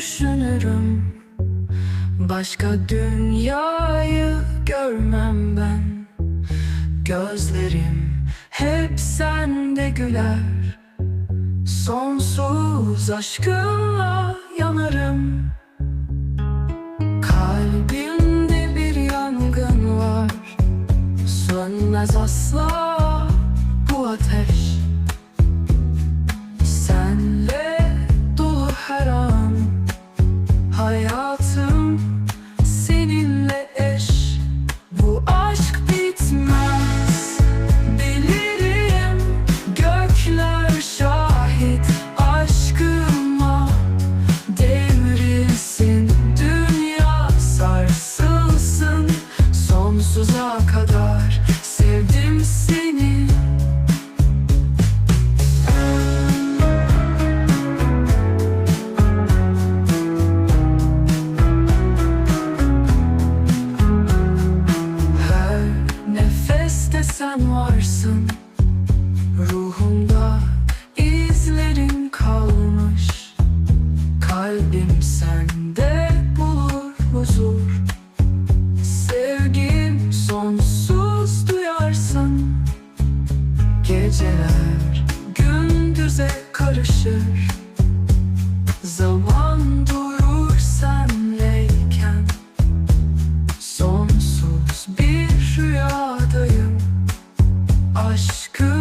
düşünürüm. Başka dünyayı görmem ben. Gözlerim hep sende güler. Sonsuz aşkınla yanarım. Kalbimde bir yangın var. Sönmez asla. Sevdim seni. Her nefeste sen varsın. Ruhumda izlerin kalmış. Kalbim sende bulur huzur Geceler gündüze karışır. Zaman durur senleyken Sonsuz bir rüyadayım. Aşkımla